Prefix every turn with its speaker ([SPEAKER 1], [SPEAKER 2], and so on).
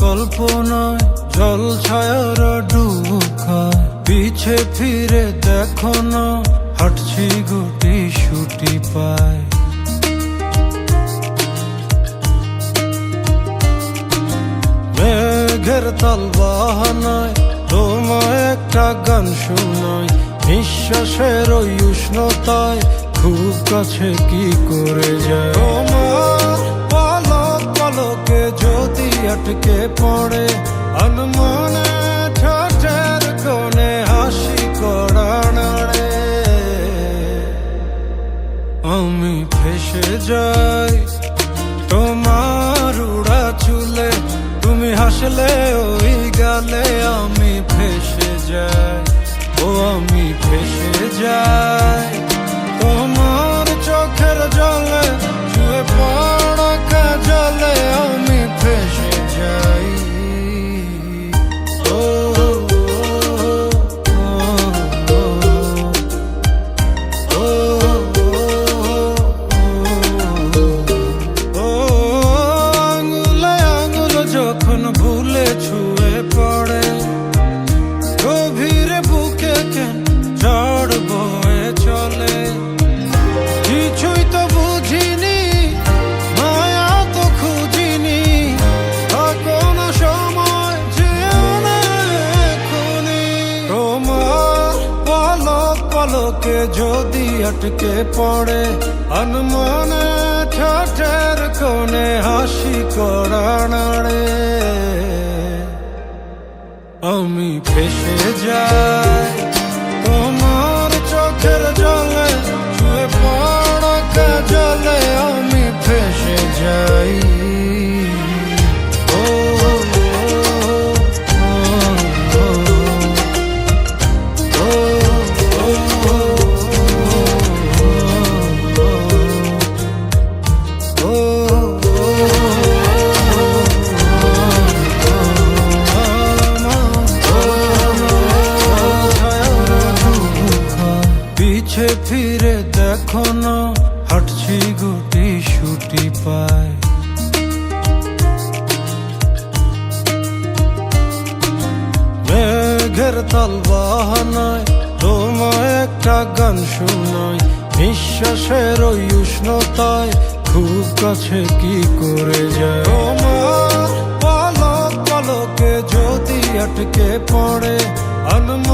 [SPEAKER 1] কল্পনায় জল ছায়ার খায় পিছে ফিরে দেখো না হাঁটছি গুটি শুটি পায়। তাল একটা শোনাই, নিঃশ্বাসের ওই উষ্ণতায় খুব কাছে কি করে যায়? পলক পলকে যদি আটকে পড়ে কোণে হাসি করা আমি ফেসে যাই, তোমার উড়া চুলে, তুমি হাসলে ওই গালে আমি ফেসে যাই। আমি পলক যদি আটকে পড়ে অনমনে ঠোঁটের কোণে হাসি করা নাড়ে আমি ফেসে যাই। পিছে ফিরে দেখো না, হাঁটছি গুটি শুটি পায়। মেঘের তাল বাহানায় তোমায় একটা গান শোনাই, নিঃশ্বাসের ওই উষ্ণতায় খুব কাছে কি করে যায়? তোমার পলক পলকে যদি আটকে পড়ে, আনমন